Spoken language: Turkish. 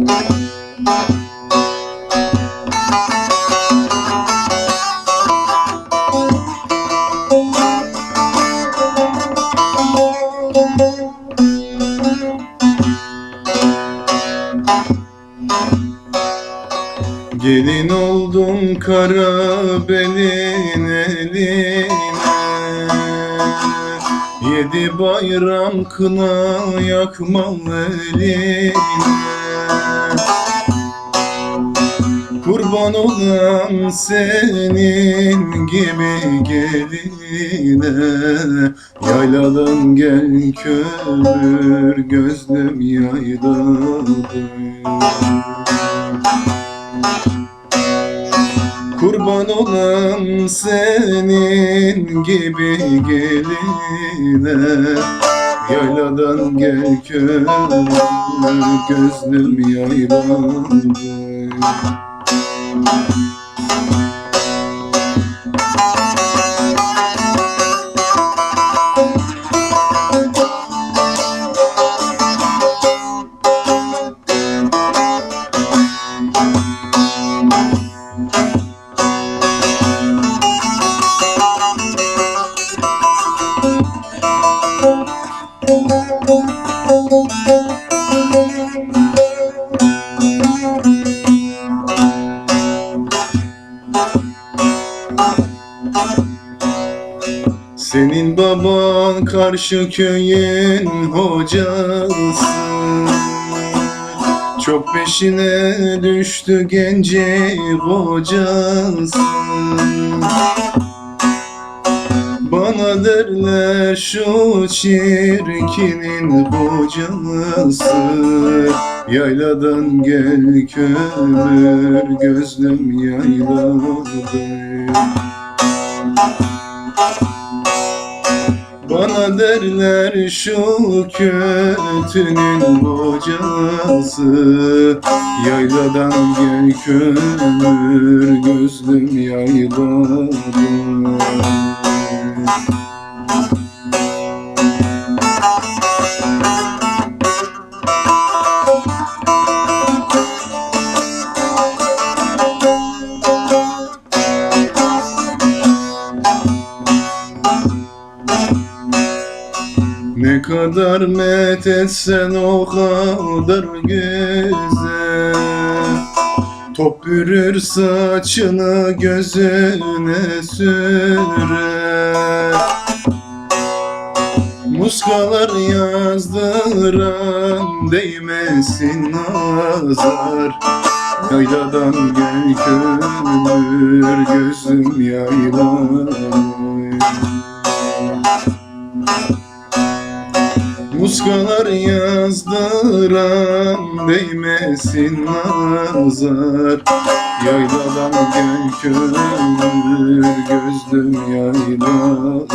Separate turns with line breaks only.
Gelin oldum kara belin eline Yedi bayram kına yakmam eline Kurban olan senin gibi geline. Yayladan gel kömür gözlüm yayladım Kurban olan senin gibi geline Yayladan gel kömür gözlüm yayladım Senin baban karşı köyün hocası. Çok peşine düştü genci kocası Bana derler şu çirkinin kocası Yayladan gel kömür gözlüm yayladım Bana derler şu kötünün kocası Yayladan gel kömür gözlüm yayladım kadar met etsen o kadar güzel Top bürür saçını gözüne sürer Muskalar yazdıran değmesin nazar. Yayladan gel kömür gözüm yaylan Muskalar yazdıran değmesin nazar. Yayladan gel kömür gözlüm yayladan